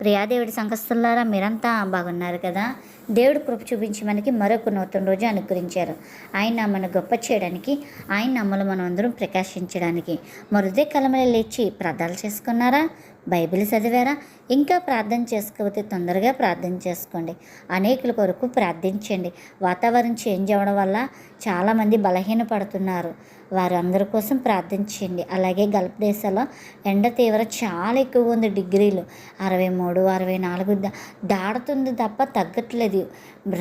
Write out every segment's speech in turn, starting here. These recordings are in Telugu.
ప్రియాదేవుడి సంఘస్థులారా మీరంతా బాగున్నారు కదా. దేవుడు కృప చూపించి మనకి మరొక నూతన రోజు అనుగ్రహించారు. ఆయన మన గొప్ప చేయడానికి ఆయన నమ్మలు మనం అందరం ప్రకాశించడానికి. మరుదే కలమలు లేచి ప్రార్థనలు చేసుకున్నారా? బైబిల్ చదివారా? ఇంకా ప్రార్థన చేసుకోకపోతే తొందరగా ప్రార్థన చేసుకోండి. అనేకుల కొరకు ప్రార్థించండి. వాతావరణం చేంజ్ అవ్వడం వల్ల చాలామంది బలహీన పడుతున్నారు. వారందరి కోసం ప్రార్థించండి. అలాగే గల్ఫ్ దేశాల్లో ఎండ తీవ్ర చాలా ఎక్కువగా ఉంది డిగ్రీలు. అరవై మూడు మూడు అరవై నాలుగు దాడుతుంది తప్ప తగ్గట్లేదు.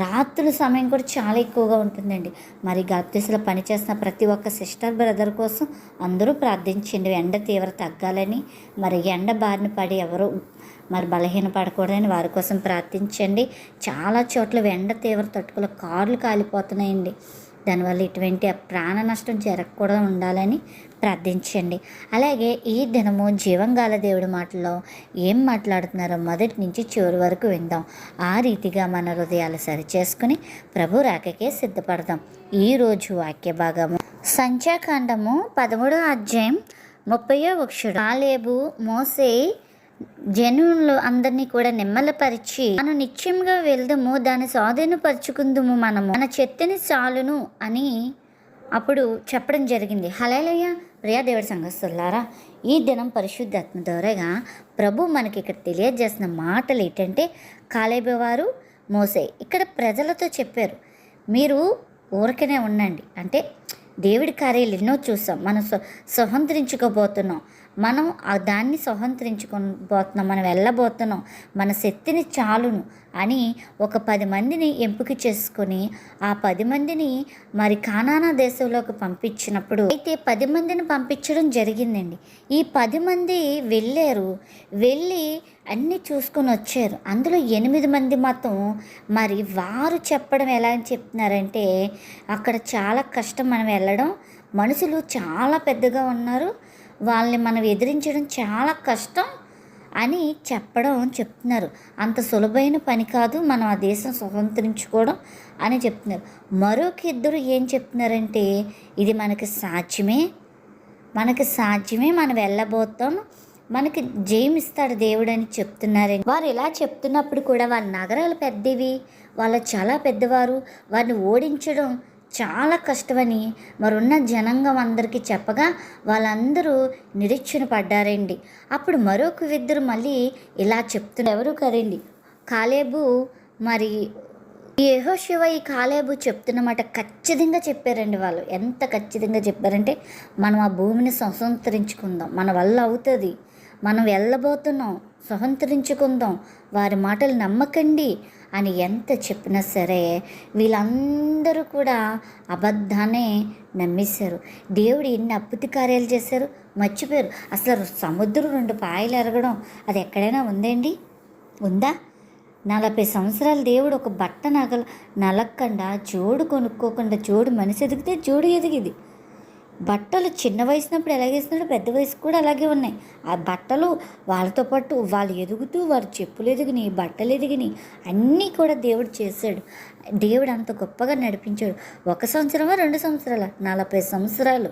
రాత్రుల సమయం కూడా చాలా ఎక్కువగా ఉంటుందండి. మరి గల్ఫ్ దేశాల్లో పనిచేస్తున్న ప్రతి ఒక్క సిస్టర్ బ్రదర్ కోసం అందరూ ప్రార్థించండి. ఎండ తీవ్ర తగ్గాలని మరి ఎండ బారిన పడి ఎవరు మరి బలహీన పడకూడదని వారి కోసం ప్రార్థించండి. చాలా చోట్ల ఎండ తీవ్ర తట్టుకుల కార్లు కాలిపోతున్నాయండి. దానివల్ల ఇటువంటి ప్రాణ నష్టం జరగకూడదు ఉండాలని ప్రార్థించండి. అలాగే ఈ దినము జీవంగాల దేవుడి మాటల్లో ఏం మాట్లాడుతున్నారో మొదటి నుంచి చివరి వరకు విందాం. ఆ రీతిగా మన హృదయాలు సరిచేసుకుని ప్రభు రాకకే సిద్ధపడదాం. ఈరోజు వాక్య భాగము సంఖ్యాకాండము పదమూడో అధ్యాయం ముప్పయో వృక్షుడు కాలేబు మోసే జనులు అందరినీ కూడా నిమ్మలపరిచి మనం నిత్యంగా వెళ్దాము దాన్ని స్వాధీనపరుచుకుందాము మనము. మన చెత్తని చాలును అని అప్పుడు చెప్పడం జరిగింది. హలేలయ్య ప్రియా దేవుడి సంఘస్తులారా ఈ దినం పరిశుద్ధాత్మ ద్వారాగా ప్రభు మనకి ఇక్కడ తెలియజేసిన మాటలు ఏంటంటే కాలేబే వారు మోసే ఇక్కడ ప్రజలతో చెప్పారు మీరు ఊరికనే ఉండండి. అంటే దేవుడి కార్యాలు ఎన్నో చూసాం. మనం స్వ స్వతంత్రించుకోబోతున్నాం. మనం ఆ దాన్ని సహంతరించుకోబోతున్నాం మనం వెళ్ళబోతున్నాం మన శక్తిని చాలును అని ఒక పది మందిని ఎంపిక చేసుకొని ఆ పది మందిని మరి కానానా దేశంలోకి పంపించినప్పుడు అయితే పది మందిని పంపించడం జరిగిందండి. ఈ పది మంది వెళ్ళారు వెళ్ళి అన్నీ చూసుకొని వచ్చారు. అందులో ఎనిమిది మంది మాత్రం మరి వారు చెప్పడం ఎలా అని చెప్తున్నారంటే అక్కడ చాలా కష్టం మనం వెళ్ళడం మనుషులు చాలా పెద్దగా ఉన్నారు వాళ్ళని మనం ఎదిరించడం చాలా కష్టం అని చెప్పడం చెప్తున్నారు. అంత సులభమైన పని కాదు మనం ఆ దేశం స్వతంత్రించుకోవడం అని చెప్తున్నారు. మరొక ఇద్దరు ఏం చెప్తున్నారంటే ఇది మనకి సాధ్యమే మనకి సాధ్యమే మనం వెళ్ళబోతాం మనకి జయం ఇస్తాడు దేవుడు అని చెప్తున్నారని వారు ఇలా చెప్తున్నప్పుడు కూడా వాళ్ళ నగరాలు పెద్దవి వాళ్ళు చాలా పెద్దవారు వారిని ఓడించడం చాలా కష్టమని మరున్న జనాంగం అందరికీ చెప్పగా వాళ్ళందరూ నిరీక్షణ పడ్డారండి. అప్పుడు మరొక ఇద్దరు మళ్ళీ ఇలా చెప్తున్నారు ఎవరు కదండి? కాలేబు మరి ఈ ఈ కాలేబు చెప్తున్నమాట ఖచ్చితంగా చెప్పారండి వాళ్ళు. ఎంత ఖచ్చితంగా చెప్పారంటే మనం ఆ భూమిని స్వతంత్రించుకుందాం. మన వల్ల అవుతుంది. మనం వెళ్ళబోతున్నాం. స్వతంత్రించుకుందాం. వారి మాటలు నమ్మకండి. అని ఎంత చెప్పినా సరే వీళ్ళందరూ కూడా అబద్ధాన్ని నమ్మేశారు. దేవుడు ఎన్ని అప్పుతి కార్యాలు చేశారు? మర్చిపోయారు. అసలు సముద్రం రెండు పాయలు ఎరగడం అది ఎక్కడైనా ఉందండి ఉందా? నలభై సంవత్సరాల దేవుడు ఒక బట్ట నగలు నలక్కుండా జోడు కొనుక్కోకుండా జోడు మనిషి ఎదిగితే జోడు ఎదిగింది. బట్టలు చిన్న వయసునప్పుడు ఎలాగేస్తున్నాడు పెద్ద వయసు కూడా అలాగే ఉన్నాయి. ఆ బట్టలు వాళ్ళతో పాటు వాళ్ళు ఎదుగుతూ వారు చెప్పులు ఎదిగినాయి బట్టలు ఎదిగినాయి అన్నీ కూడా దేవుడు చేశాడు. దేవుడు అంత గొప్పగా నడిపించాడు. ఒక సంవత్సరమా రెండు సంవత్సరాల? నలభై సంవత్సరాలు.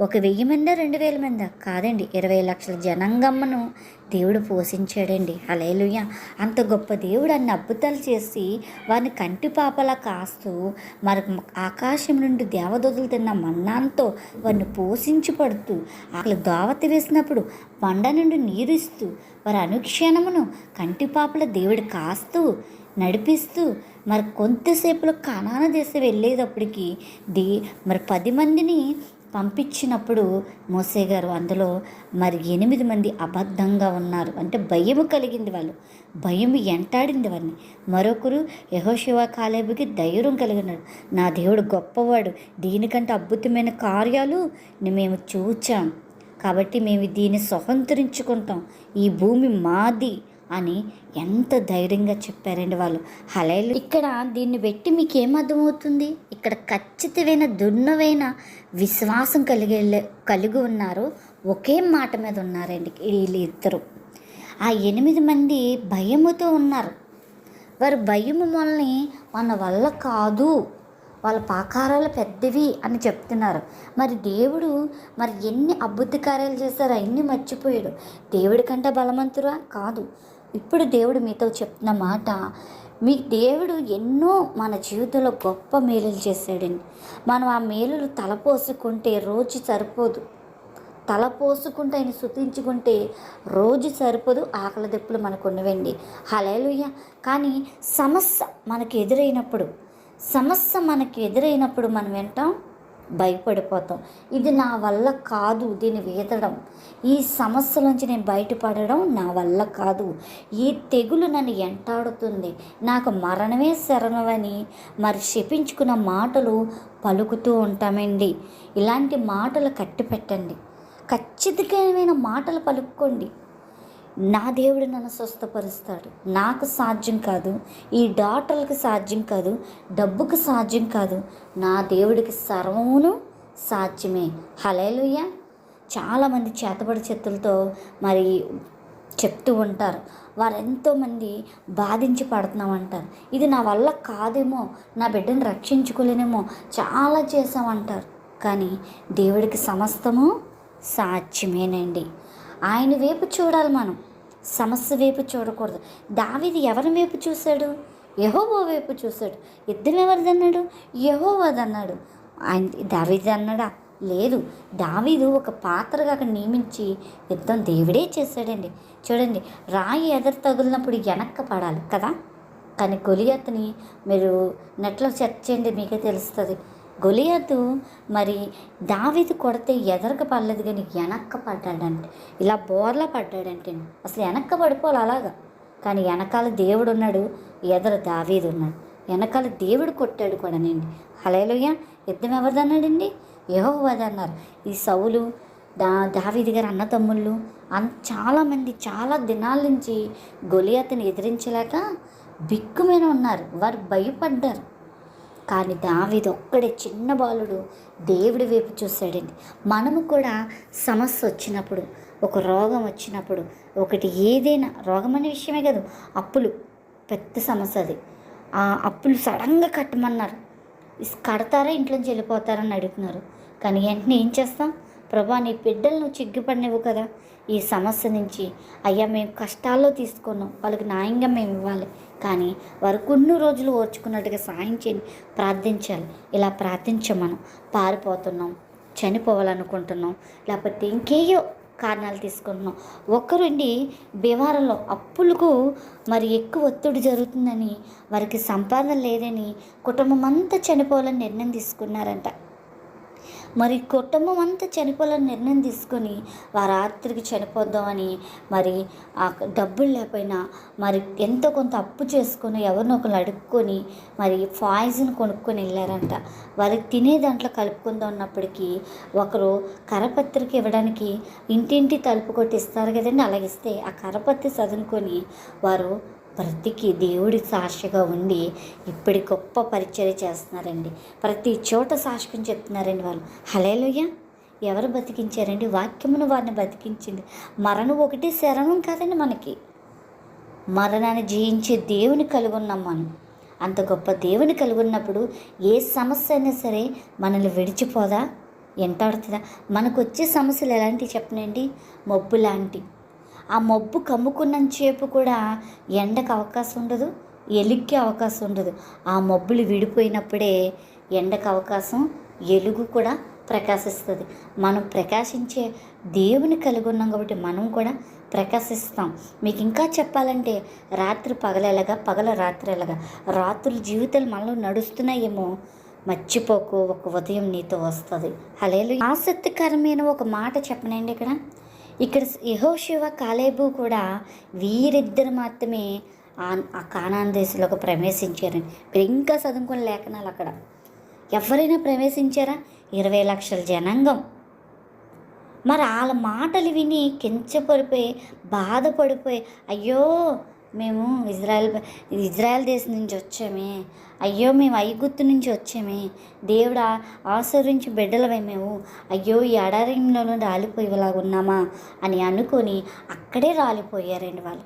ఒక వెయ్యి మందా రెండు వేల మందా? కాదండి ఇరవై లక్షల జనాంగమ్మను దేవుడు పోషించాడండి. అలేలుయ్య అంత గొప్ప దేవుడు అన్ని అద్భుతాలు చేసి వారిని కంటి పాపలా కాస్తూ మరి ఆకాశం నుండి దేవదూతలు తిన్న మన్నాంతో వారిని పోషించి పడుతూ అసలు దావతి వేసినప్పుడు పండ నుండి నీరిస్తూ వారి అనుక్షణమును కంటి పాపల దేవుడు కాస్తూ నడిపిస్తూ మరి కొంతసేపులో కణాన దేశం వెళ్ళేటప్పటికి ది మరి పది మందిని పంపించినప్పుడు మోసే గారు అందులో మరి ఎనిమిది మంది అబద్ధంగా ఉన్నారు. అంటే భయము కలిగింది వాళ్ళు. భయం ఎంటాడింది వారిని మరొకరు యహోశివ కాలేబుకి ధైర్యం కలిగినాడు. నా దేవుడు గొప్పవాడు. దీనికంటే అద్భుతమైన కార్యాలు మేము చూచాం. కాబట్టి మేము దీన్ని స్వతంత్రించుకుంటాం. ఈ భూమి మాది. అని ఎంత ధైర్యంగా చెప్పారండి వాళ్ళు. హలైలు ఇక్కడ దీన్ని పెట్టి మీకు ఏమర్థమవుతుంది అర్థమవుతుంది? ఇక్కడ ఖచ్చితమైన దున్నమైన విశ్వాసం కలిగి కలిగి ఉన్నారు. ఒకే మాట మీద ఉన్నారండి వీళ్ళు ఇద్దరు. ఆ ఎనిమిది మంది భయముతో ఉన్నారు. వారు భయము మనల్ని మన వల్ల కాదు. వాళ్ళ పాకారాలు పెద్దవి అని చెప్తున్నారు. మరి దేవుడు మరి ఎన్ని అద్భుత కార్యాలు చేశారో? అన్నీ మర్చిపోయాడు. దేవుడి కంటే బలవంతురా కాదు. ఇప్పుడు దేవుడు మీతో చెప్తున్న మాట మీ దేవుడు ఎన్నో మన జీవితంలో గొప్ప మేలులు చేశాడండి. మనం ఆ మేలులు తలపోసుకుంటే రోజు సరిపోదు. తల పోసుకుంటే ఆయన శుతించుకుంటే రోజు సరిపోదు. ఆకలి దెప్పులు మనకు ఉన్నవండి. హలేలుయ్య కానీ సమస్య మనకు ఎదురైనప్పుడు సమస్య మనకు ఎదురైనప్పుడు మనం వింటాం భయపడిపోతాం. ఇది నా వల్ల కాదు దీన్ని వీదడం ఈ సమస్య నుంచి నేను బయటపడడం నా వల్ల కాదు. ఈ తెగులు నన్ను ఎంటాడుతుంది. నాకు మరణమే శరణమని మరి శపించుకున్న మాటలు పలుకుతూ ఉంటామండి. ఇలాంటి మాటలు కట్టి పెట్టండి ఖచ్చితమైన మాటలు పలుక్కోండి. నా దేవుడు నన్ను స్వస్థపరుస్తాడు. నాకు సాధ్యం కాదు. ఈ డాక్టర్లకు సాధ్యం కాదు. డబ్బుకు సాధ్యం కాదు. నా దేవుడికి సర్వమును సాధ్యమే. హలేలుయ్య చాలామంది చేతబడి చేతులతో మరి చెప్తూ ఉంటారు. వారు ఎంతోమంది బాధించి పడుతున్నాం అంటారు. ఇది నా వల్ల కాదేమో. నా బిడ్డను రక్షించుకోలేనేమో. చాలా చేసామంటారు కానీ దేవుడికి సమస్తము సాధ్యమేనండి. ఆయన వైపు చూడాలి మనం. సమస్య వైపు చూడకూడదు. దావిది ఎవరి వైపు చూశాడు? యహోవో వైపు చూశాడు. యుద్ధం ఎవరిదన్నాడు యహోవదన్నాడు ఆయన దావిది అన్నాడా? లేదు. దావీదు ఒక పాత్రగా అక్కడ నియమించి యుద్ధం దేవుడే చేశాడండి. చూడండి రాయి ఎదురు తగిలినప్పుడు వెనక్క పడాలి కదా? కానీ గొలియత్ని మీరు నెట్లో సెర్చ్ చేయండి మీకే తెలుస్తుంది. గొలియతు మరి దావిది కొడితే ఎదరక పడలేదు కానీ వెనక్క పడ్డాడంటే. ఇలా బోర్లా పడ్డాడంటే అసలు వెనక్క పడిపోవాలి అలాగా? కానీ వెనకాల దేవుడు ఉన్నాడు ఎదర దావీదు ఉన్నాడు. వెనకాల దేవుడు కొట్టాడు కూడానండి హలేలుయ్య యుద్ధం ఎవరిదన్నాడండి? అన్నారు ఈ సౌలు దా దావీది గారు అన్న తమ్ముళ్ళు అన్ చాలామంది చాలా దినాల నుంచి గొలియతని ఎదిరించలేక బిక్కుమైన ఉన్నారు. వారు భయపడ్డారు. కానీ దావీదు ఒక్కడే చిన్న బాలుడు దేవుడి వైపు చూశాడండి. మనము కూడా సమస్య వచ్చినప్పుడు ఒక రోగం వచ్చినప్పుడు ఒకటి ఏదైనా రోగం అనే విషయమే కాదు అప్పులు పెద్ద సమస్య అది. ఆ అప్పులు సడన్గా కట్టమన్నారు. కడతారా? ఇంట్లోంచి వెళ్ళిపోతారని అడుగుతున్నారు. కానీ వెంటనే ఏం చేస్తాం? ప్రభా నీ బిడ్డలను చిగ్గుపడినవు కదా. ఈ సమస్య నుంచి అయ్యా మేము కష్టాల్లో తీసుకున్నాం. వాళ్ళకి న్యాయంగా మేము ఇవ్వాలి. కానీ వారు కొన్ని రోజులు ఓర్చుకున్నట్టుగా సాయం చేయండి. ప్రార్థించాలి. ఇలా ప్రార్థించమను. మనం పారిపోతున్నాం. చనిపోవాలనుకుంటున్నాం. లేకపోతే ఇంకేయో కారణాలు తీసుకుంటున్నాం. ఒక్కరుండి బీవారంలో అప్పులకు మరి ఎక్కువ ఒత్తిడి జరుగుతుందని వారికి సంపాదన లేదని కుటుంబం అంతా చనిపోవాలని నిర్ణయం తీసుకున్నారంట. మరి కుటుంబం అంతా చనిపోవాలని నిర్ణయం తీసుకొని వారాత్రికి రాత్రికి చనిపోద్దామని మరి ఆ డబ్బులు లేకపోయినా మరి ఎంతో కొంత అప్పు చేసుకొని ఎవరినో ఒకరు అడుక్కొని మరి పాయిజన్ కొనుక్కొని వెళ్ళారంట. వారికి తినే దాంట్లో కలుపుకుందాం ఉన్నప్పటికీ ఒకరు కరపత్రిక ఇవ్వడానికి ఇంటింటి తలుపు కొట్టి ఇస్తారు కదండి. అలాగిస్తే ఆ కరపత్రి చదువుకొని వారు బ్రతికి దేవుడి సాక్షిగా ఉండి ఇప్పటి గొప్ప పరిచయం చేస్తున్నారండి. ప్రతి చోట సాక్ష్యం చెప్తున్నారండి వాళ్ళు. హలేలుయ్య ఎవరు బతికించారండి? వాక్యమును వారిని బతికించింది. మరణం ఒకటి శరణం కాదండి మనకి. మరణాన్ని జయించే దేవుని కలిగి ఉన్నాం మనం. అంత గొప్ప దేవుని కలిగి ఉన్నప్పుడు ఏ సమస్య అయినా సరే మనల్ని విడిచిపోదా? ఎంటాడుతుందా మనకు వచ్చే సమస్యలు ఎలాంటివి చెప్పనండి? మబ్బు లాంటి ఆ మబ్బు కమ్ముకున్నంతసేపు కూడా ఎండకు అవకాశం ఉండదు ఎలుగుకి అవకాశం ఉండదు. ఆ మబ్బులు విడిపోయినప్పుడే ఎండకు అవకాశం ఎలుగు కూడా ప్రకాశిస్తుంది. మనం ప్రకాశించే దేవుని కలిగి ఉన్నాం కాబట్టి మనం కూడా ప్రకాశిస్తాం. మీకు ఇంకా చెప్పాలంటే రాత్రి పగలెలగా పగల రాత్రి ఎలాగా? రాత్రులు జీవితాలు మనలో నడుస్తున్నాయేమో మర్చిపోకు ఒక ఉదయం నీతో వస్తుంది. హలేలు ఆసక్తికరమైన ఒక మాట చెప్పనండి ఇక్కడ. ఇక్కడ యహోశివ కాలేబు కూడా వీరిద్దరు మాత్రమే ఆ- ఆ కానాన్ దేశంలోకి ప్రవేశించారని మీరు ఇంకా చదువుకున్న లేఖనాలు అక్కడ. ఎవరైనా ప్రవేశించారా? ఇరవై లక్షల జనాంగం. మరి వాళ్ళ మాటలు విని కించపడిపోయి బాధపడిపోయి అయ్యో మేము ఇజ్రాయెల్ ఇజ్రాయెల్ దేశం నుంచి వచ్చామే. అయ్యో మేము ఐగుత్తు నుంచి వచ్చామే. దేవుడా ఆశ్రయించి బిడ్డలమే మేము. అయ్యో ఈ అడారంలోనూ రాలిపోయేలాగా ఉన్నామా? అని అనుకొని అక్కడే రాలిపోయారండి వాళ్ళు.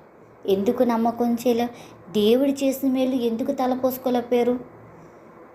ఎందుకు నమ్మకం చేయలే? దేవుడు చేసిన మేలు ఎందుకు తలపోసుకోలేకపోయారు?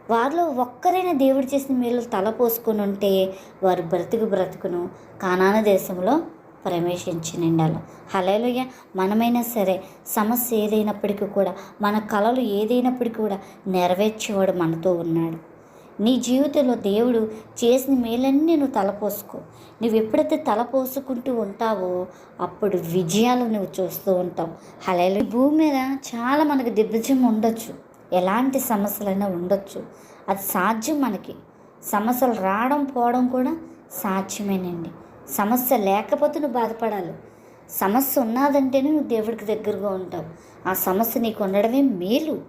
వారిలో ఒక్కరైనా దేవుడు చేసిన మేలు తలపోసుకుని ఉంటే వారు బ్రతుకు బ్రతుకును. కానాన దేశంలో ప్రవేశించి నిండాలి. హలేలుయ్య మనమైనా సరే సమస్య ఏదైనప్పటికీ కూడా మన కళలు ఏదైనప్పటికీ కూడా నెరవేర్చేవాడు మనతో ఉన్నాడు. నీ జీవితంలో దేవుడు చేసిన మేలన్నీ నువ్వు తలపోసుకో. నువ్వు ఎప్పుడైతే తలపోసుకుంటూ ఉంటావో అప్పుడు విజయాలు నువ్వు చూస్తూ ఉంటావు. హలేలు భూమి మీద చాలా మనకు దిగ్విజయం ఉండొచ్చు. ఎలాంటి సమస్యలైనా ఉండొచ్చు. అది సాధ్యం మనకి. సమస్యలు రావడం పోవడం కూడా సాధ్యమేనండి. సమస్య లేకపోతే నువ్వు బాధపడాలి. సమస్య ఉన్నదంటేనే నువ్వు దేవుడికి దగ్గరగా ఉంటావు. ఆ సమస్య నీకు ఉండడమే మేలు.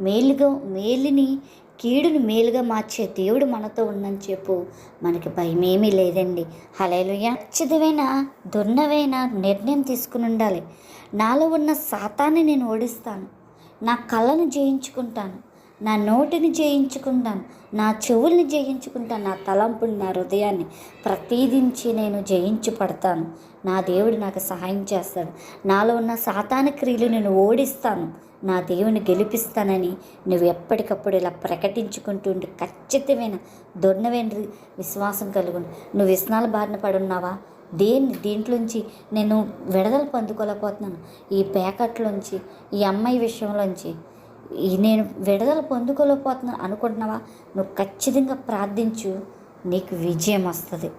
మేలుగా మేలుని కీడుని మేలుగా మార్చే దేవుడు మనతో ఉందని చెప్పు. మనకి భయమేమీ లేదండి. హలేలుయ ఖచ్చితమైన దున్నవైన నిర్ణయం తీసుకుని ఉండాలి. నాలో ఉన్న శాతాన్ని నేను ఓడిస్తాను. నా కళ్ళను జయించుకుంటాను. నా నోటిని జయించుకుంటాను నా చెవుల్ని జయించుకుంటాను నా తలంపుని నా హృదయాన్ని ప్రతిదించి నేను జయించి పడతాను. నా దేవుడు నాకు సహాయం చేస్తాడు. నాలో ఉన్న సాతాన క్రియలు నేను ఓడిస్తాను. నా దేవుని గెలిపిస్తానని నువ్వు ఎప్పటికప్పుడు ఇలా ప్రకటించుకుంటూ ఉండి. ఖచ్చితమైన దొన్నమైన విశ్వాసం కలుగుండు నువ్వు విస్నాల బారిన పడున్నావా దేన్ని దీంట్లోంచి నేను విడుదల పొందుకోలేకపోతున్నాను. ఈ ప్యాకెట్లోంచి ఈ అమ్మాయి విషయంలోంచి నేను విడుదల పొందుకోలేకపోతున్నాను అనుకుంటున్నావా? నువ్వు ఖచ్చితంగా ప్రార్థించు నీకు విజయం వస్తుంది.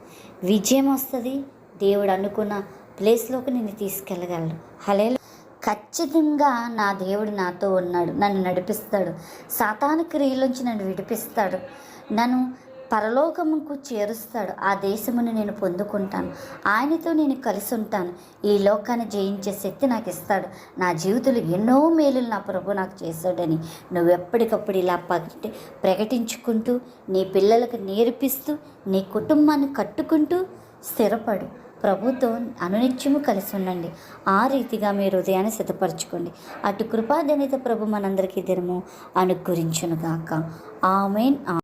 విజయం వస్తుంది. దేవుడు అనుకున్న ప్లేస్లోకి నేను తీసుకెళ్ళగలను హలే ఖచ్చితంగా నా దేవుడు నాతో ఉన్నాడు. నన్ను నడిపిస్తాడు. సాతాను క్రియలోంచి నన్ను విడిపిస్తాడు. నన్ను పరలోకముకు చేరుస్తాడు. ఆ దేశమును నేను పొందుకుంటాను. ఆయనతో నేను కలిసి ఉంటాను. ఈ లోకాన్ని జయించే శక్తి నాకు ఇస్తాడు. నా జీవితంలో ఎన్నో మేలులు నా ప్రభు నాకు చేశాడని నువ్వు ఎప్పటికప్పుడు ఇలా పగటి ప్రకటించుకుంటూ నీ పిల్లలకు నేర్పిస్తూ నీ కుటుంబాన్ని కట్టుకుంటూ స్థిరపడు. ప్రభుతో అనునిత్యము కలిసి ఉండండి. ఆ రీతిగా మీ హృదయాన్ని సిద్ధపరచుకోండి. అటు కృపాదనిత ప్రభు మనందరికీ దినము అనుగ్రహించునుగాక. ఆమెన్.